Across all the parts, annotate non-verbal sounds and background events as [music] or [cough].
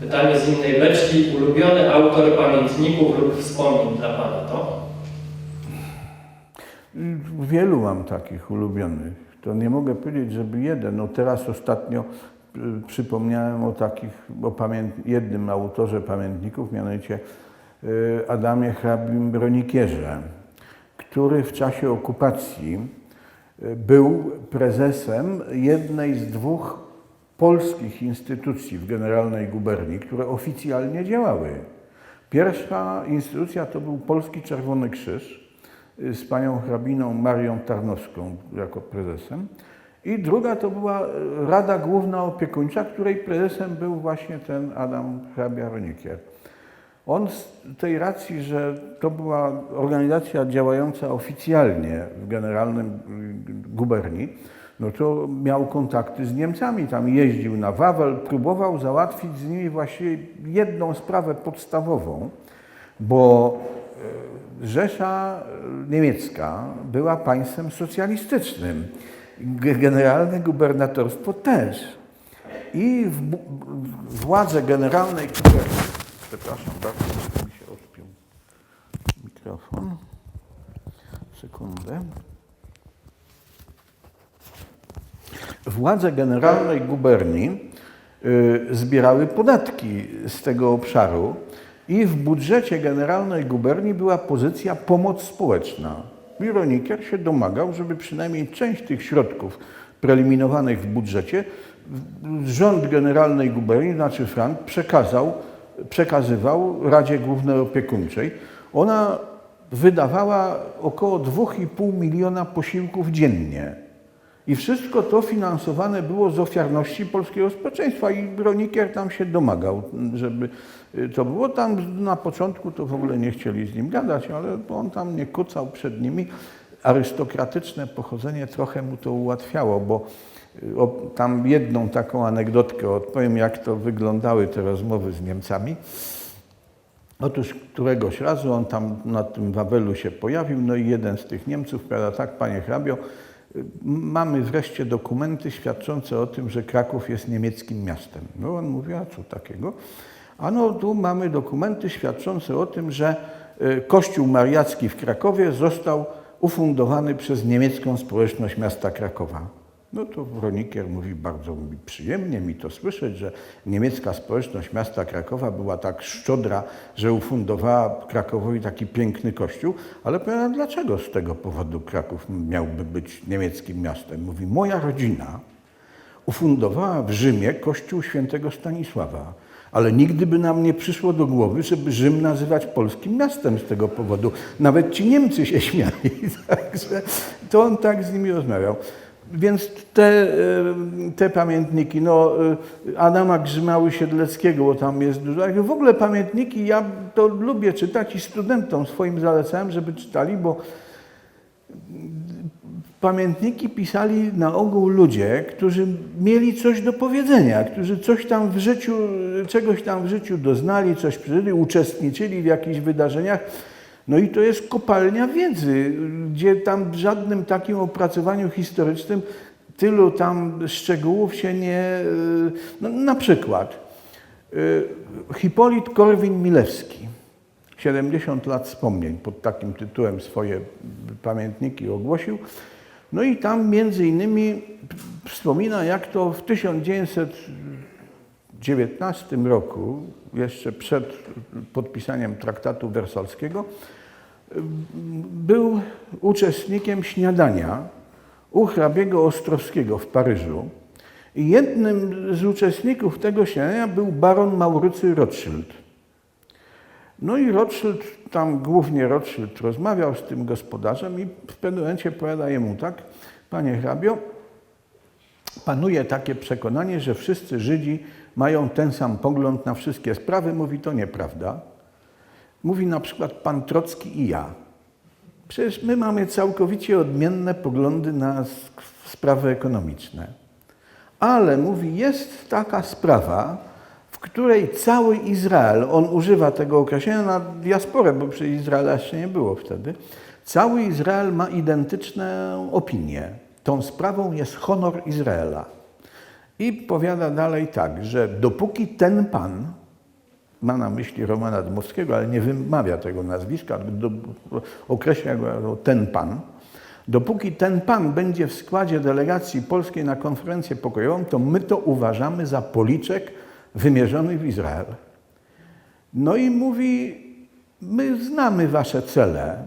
Pytanie z innej beczki. Ulubiony autor pamiętników lub wspomnień dla Pana to? Wielu mam takich ulubionych. To nie mogę powiedzieć, żeby jeden. No teraz ostatnio y, przypomniałem o takich, o jednym autorze pamiętników, mianowicie y, Adamie Hrabim Bronikierze, który w czasie okupacji y, był prezesem jednej z dwóch polskich instytucji w Generalnej Guberni, które oficjalnie działały. Pierwsza instytucja to był Polski Czerwony Krzyż, y, z panią hrabiną Marią Tarnowską jako prezesem. I druga to była y, Rada Główna Opiekuńcza, której prezesem był właśnie ten Adam hrabia Ronikier. On z tej racji, że to była organizacja działająca oficjalnie w generalnym y, guberni, no to miał kontakty z Niemcami, tam jeździł na Wawel, próbował załatwić z nimi właśnie jedną sprawę podstawową, bo e, Rzesza Niemiecka była państwem socjalistycznym. Generalne gubernatorstwo też. I w, władze generalnej guberni, przepraszam bardzo, mi się odpiął mikrofon. Sekundę. Władze generalnej guberni y, zbierały podatki z tego obszaru i w budżecie generalnej guberni była pozycja pomoc społeczna. I Ronikier się domagał, żeby przynajmniej część tych środków preliminowanych w budżecie rząd generalnej guberni, znaczy Frank, przekazał, przekazywał Radzie Głównej Opiekuńczej. Ona wydawała około 2,5 miliona posiłków dziennie. I wszystko to finansowane było z ofiarności polskiego społeczeństwa i Bronikier tam się domagał, żeby y, to było. Tam na początku to w ogóle nie chcieli z nim gadać, ale on tam nie kucał przed nimi. Arystokratyczne pochodzenie trochę mu to ułatwiało, bo y, tam jedną taką anegdotkę odpowiem, jak to wyglądały te rozmowy z Niemcami. Otóż któregoś razu on tam na tym Wawelu się pojawił, no i jeden z tych Niemców powiada, tak panie hrabio, y, mamy wreszcie dokumenty świadczące o tym, że Kraków jest niemieckim miastem. No on mówi, a co takiego? A no tu mamy dokumenty świadczące o tym, że y, Kościół Mariacki w Krakowie został ufundowany przez niemiecką społeczność miasta Krakowa. No to Bronikier mówi, bardzo mi przyjemnie mi to słyszeć, że niemiecka społeczność miasta Krakowa była tak szczodra, że ufundowała Krakowowi taki piękny kościół, ale powiem, dlaczego z tego powodu Kraków miałby być niemieckim miastem? Mówi, moja rodzina ufundowała w Rzymie kościół świętego Stanisława. Ale nigdy by nam nie przyszło do głowy, żeby Rzym nazywać polskim miastem z tego powodu. Nawet ci Niemcy się [laughs] śmiali. Także to on tak z nimi rozmawiał. Więc te, e, te pamiętniki, no e, Adama Grzymały Siedleckiego, bo tam jest dużo. W ogóle pamiętniki ja to lubię czytać i studentom swoim zalecałem, żeby czytali, bo pamiętniki pisali na ogół ludzie, którzy mieli coś do powiedzenia, którzy coś tam w życiu, czegoś tam w życiu doznali, coś przeżyli, uczestniczyli w jakichś wydarzeniach. No i to jest kopalnia wiedzy, gdzie tam w żadnym takim opracowaniu historycznym tylu tam szczegółów się nie... No, na przykład y, Hipolit Korwin-Milewski, 70 lat wspomnień, pod takim tytułem swoje pamiętniki ogłosił. No i tam między innymi wspomina, jak to w 1919 roku, jeszcze przed podpisaniem traktatu wersalskiego, był uczestnikiem śniadania u hrabiego Ostrowskiego w Paryżu. I jednym z uczestników tego śniadania był baron Maurycy Rothschild. No i Rothschild, tam głównie Rothschild rozmawiał z tym gospodarzem i w pewnym momencie powiada jemu tak, panie hrabio, panuje takie przekonanie, że wszyscy Żydzi mają ten sam pogląd na wszystkie sprawy. Mówi, to nieprawda. Mówi na przykład pan Trocki i ja. Przecież my mamy całkowicie odmienne poglądy na sprawy ekonomiczne. Ale mówi, jest taka sprawa, w której cały Izrael, on używa tego określenia na diasporę, bo przy Izraela jeszcze nie było wtedy, cały Izrael ma identyczną opinię. Tą sprawą jest honor Izraela. I powiada dalej tak, że dopóki ten pan ma na myśli Romana Dmowskiego, ale nie wymawia tego nazwiska, określa go jako ten pan. Dopóki ten pan będzie w składzie delegacji polskiej na konferencję pokojową, to my to uważamy za policzek wymierzony w Izrael. No i mówi, my znamy wasze cele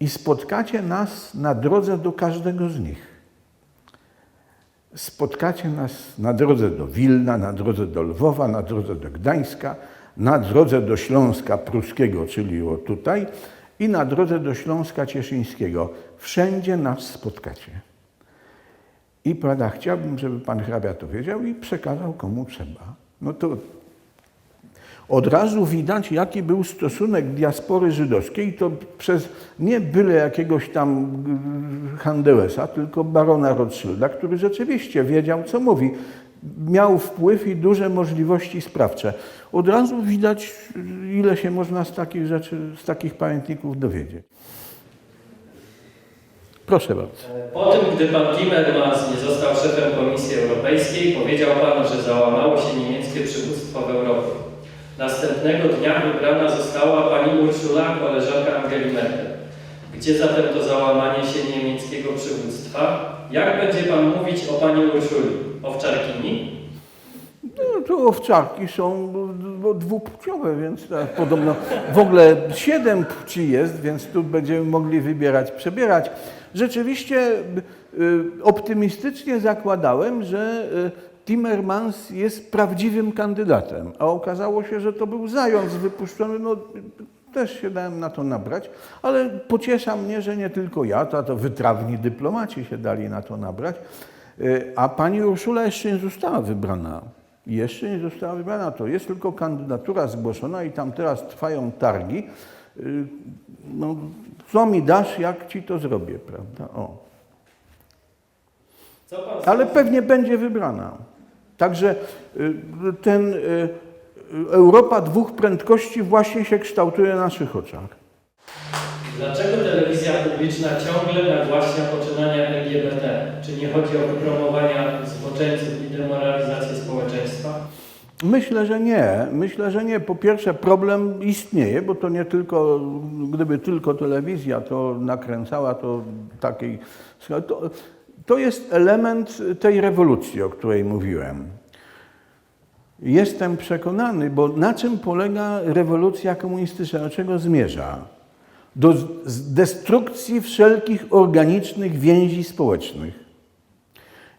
i spotkacie nas na drodze do każdego z nich. Spotkacie nas na drodze do Wilna, na drodze do Lwowa, na drodze do Gdańska, na drodze do Śląska Pruskiego, czyli o tutaj, i na drodze do Śląska Cieszyńskiego. Wszędzie nas spotkacie. I prawda, chciałbym, żeby pan hrabia to wiedział i przekazał komu trzeba. No to od razu widać, jaki był stosunek diaspory żydowskiej, to przez nie byle jakiegoś tam y, Handelesa, tylko barona Rothschilda, który rzeczywiście wiedział, co mówi. Miał wpływ i duże możliwości sprawcze. Od razu widać, ile się można z takich rzeczy, z takich pamiętników dowiedzieć. Proszę bardzo. Po tym, gdy pan Timmermans nie został szefem Komisji Europejskiej, powiedział pan, że załamało się niemieckie przywództwo w Europie. Następnego dnia wybrana została pani Urszula, koleżanka Angeli Merkel. Gdzie zatem to załamanie się niemieckiego przywództwa? Jak będzie pan mówić o pani Urszuli? Owczarkini? No, to owczarki są dwupłciowe, więc tak, podobno w ogóle siedem płci jest, więc tu będziemy mogli wybierać, przebierać. Rzeczywiście y, optymistycznie zakładałem, że y, Timmermans jest prawdziwym kandydatem, a okazało się, że to był zając wypuszczony. No, też się dałem na to nabrać, ale pociesza mnie, że nie tylko ja, to, to wytrawni dyplomaci się dali na to nabrać, Y, a pani Urszula jeszcze nie została wybrana. Jeszcze nie została wybrana. To jest tylko kandydatura zgłoszona i tam teraz trwają targi. Y, No, co mi dasz, jak ci to zrobię, prawda? O. Ale pewnie będzie wybrana. Także y, ten y, y, Europa dwóch prędkości właśnie się kształtuje na naszych oczach. Dlaczego telewizja publiczna ciągle nagłaśnia poczynania LGBT? Czy nie chodzi o wypromowania zboczeńców i demoralizację społeczeństwa? Myślę, że nie. Myślę, że nie. Po pierwsze, problem istnieje, bo to nie tylko, gdyby tylko telewizja to nakręcała, to takiej. To, to jest element tej rewolucji, o której mówiłem. Jestem przekonany, bo na czym polega rewolucja komunistyczna, do czego zmierza? Do destrukcji wszelkich organicznych więzi społecznych.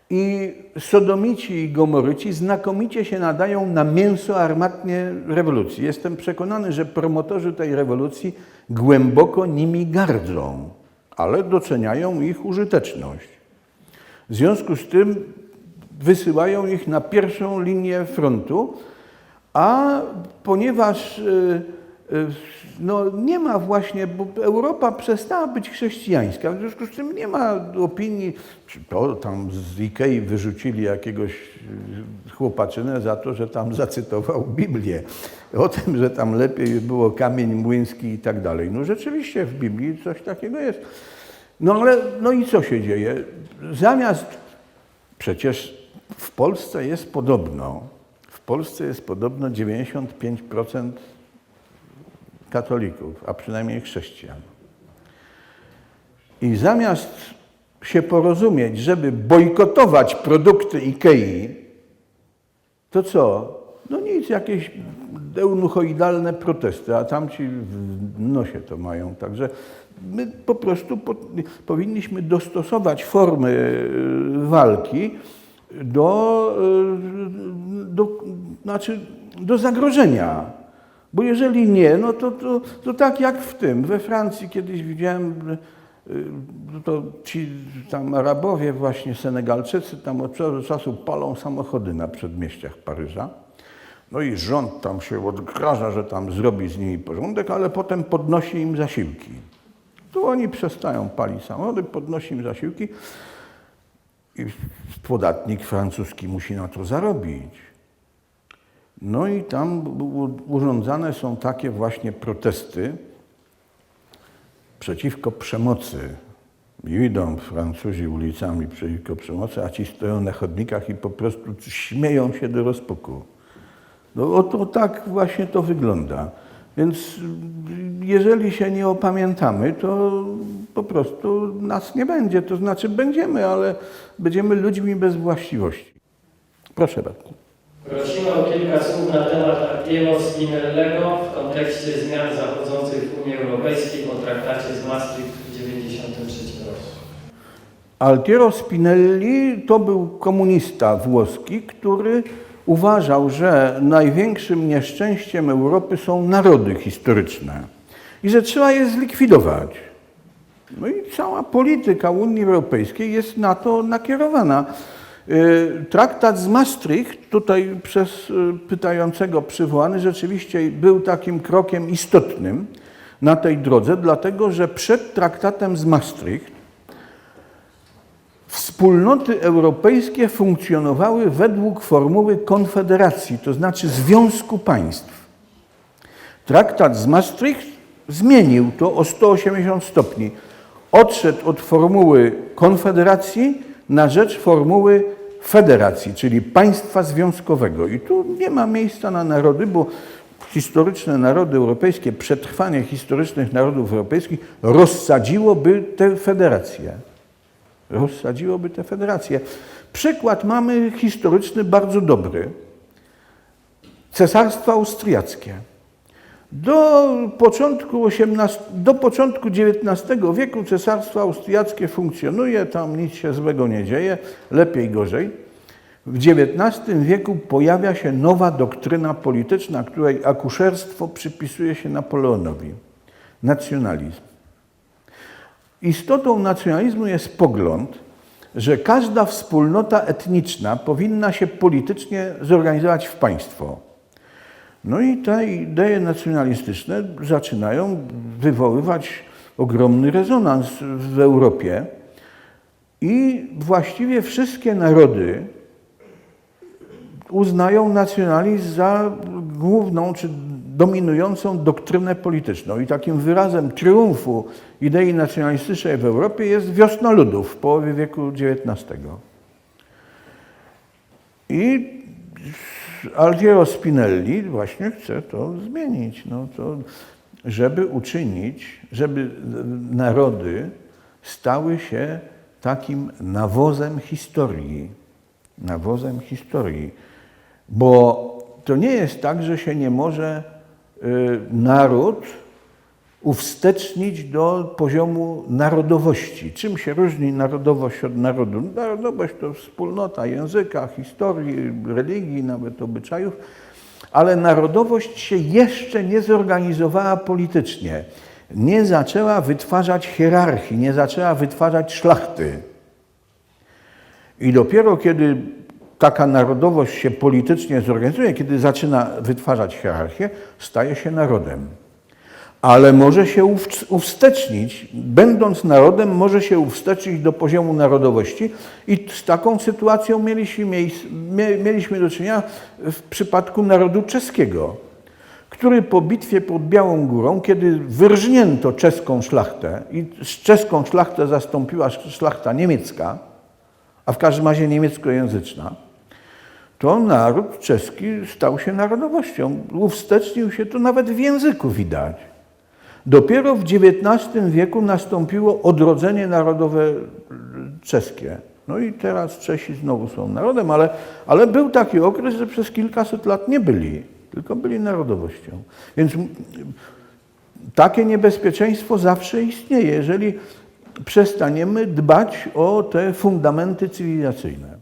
I sodomici i gomoryci znakomicie się nadają na mięso armatnie rewolucji. Jestem przekonany, że promotorzy tej rewolucji głęboko nimi gardzą, ale doceniają ich użyteczność. W związku z tym wysyłają ich na pierwszą linię frontu, a ponieważ y, y, no, nie ma właśnie, bo Europa przestała być chrześcijańska, w związku z czym nie ma opinii, czy to tam z Ikei wyrzucili jakiegoś y, chłopaczynę za to, że tam zacytował Biblię. O tym, że tam lepiej było kamień młyński i tak dalej. No rzeczywiście w Biblii coś takiego jest. No ale, no i co się dzieje? Zamiast Przecież w Polsce jest podobno, w Polsce jest podobno 95% katolików, a przynajmniej chrześcijan. I zamiast się porozumieć, żeby bojkotować produkty Ikei, to co? No nic, jakieś eunuchoidalne protesty, a tamci w nosie to mają. Także my po prostu po, powinniśmy dostosować formy y, walki do, y, do, znaczy do zagrożenia. Bo jeżeli nie, no to, to, to tak jak w tym. We Francji kiedyś widziałem, y, to ci tam Arabowie, właśnie Senegalczycy, tam od czasu do czasu palą samochody na przedmieściach Paryża. No i rząd tam się odgraża, że tam zrobi z nimi porządek, ale potem podnosi im zasiłki. Tu oni przestają palić samochody, podnosi im zasiłki i podatnik francuski musi na to zarobić. No i tam urządzane są takie właśnie protesty przeciwko przemocy. I Idą Francuzi ulicami przeciwko przemocy, a ci stoją na chodnikach i po prostu śmieją się do rozpuku. No oto tak właśnie to wygląda. Więc jeżeli się nie opamiętamy, to po prostu nas nie będzie. To znaczy będziemy, ale będziemy ludźmi bez właściwości. Proszę bardzo. Prosimy o kilka słów na temat Artiego Spinellego w kontekście zmian zachodzących w Unii Europejskiej po traktacie z Maastricht w 1993 roku. Altiero Spinelli to był komunista włoski, który uważał, że największym nieszczęściem Europy są narody historyczne i że trzeba je zlikwidować. No i cała polityka Unii Europejskiej jest na to nakierowana. Y, Traktat z Maastricht, tutaj przez y, pytającego przywołany, rzeczywiście był takim krokiem istotnym na tej drodze, dlatego że przed traktatem z Maastricht Wspólnoty europejskie funkcjonowały według formuły konfederacji, to znaczy związku państw. Traktat z Maastricht zmienił to o 180 stopni. Odszedł od formuły konfederacji na rzecz formuły federacji, czyli państwa związkowego. I tu nie ma miejsca na narody, bo historyczne narody europejskie, przetrwanie historycznych narodów europejskich rozsadziłoby te federacje rozsadziłoby te federacje. Przykład mamy historyczny bardzo dobry. Cesarstwo Austriackie. Do początku, XVIII, do początku XIX wieku Cesarstwo Austriackie funkcjonuje, tam nic się złego nie dzieje, lepiej, gorzej. W XIX wieku pojawia się nowa doktryna polityczna, której akuszerstwo przypisuje się Napoleonowi. Nacjonalizm. Istotą nacjonalizmu jest pogląd, że każda wspólnota etniczna powinna się politycznie zorganizować w państwo. No i te idee nacjonalistyczne zaczynają wywoływać ogromny rezonans w Europie i właściwie wszystkie narody uznają nacjonalizm za główną czy dominującą doktrynę polityczną. I takim wyrazem triumfu idei nacjonalistycznej w Europie jest wiosna ludów w połowie wieku XIX. I Altiero Spinelli właśnie chce to zmienić, no to, żeby uczynić, żeby narody stały się takim nawozem historii. Nawozem historii. Bo to nie jest tak, że się nie może naród uwstecznić do poziomu narodowości. Czym się różni narodowość od narodu? Narodowość to wspólnota języka, historii, religii, nawet obyczajów, ale narodowość się jeszcze nie zorganizowała politycznie. Nie zaczęła wytwarzać hierarchii, nie zaczęła wytwarzać szlachty. I dopiero kiedy taka narodowość się politycznie zorganizuje, kiedy zaczyna wytwarzać hierarchię, staje się narodem. Ale może się uw- uwstecznić, będąc narodem, może się uwstecznić do poziomu narodowości i z taką sytuacją mieliśmy, mieliśmy do czynienia w przypadku narodu czeskiego, który po bitwie pod Białą Górą, kiedy wyrżnięto czeską szlachtę i czeską szlachtę zastąpiła szlachta niemiecka, a w każdym razie niemieckojęzyczna, to naród czeski stał się narodowością. Uwstecznił się to nawet w języku widać. Dopiero w XIX wieku nastąpiło odrodzenie narodowe czeskie. No i teraz Czesi znowu są narodem, ale, ale był taki okres, że przez kilkaset lat nie byli, tylko byli narodowością. Więc takie niebezpieczeństwo zawsze istnieje, jeżeli przestaniemy dbać o te fundamenty cywilizacyjne.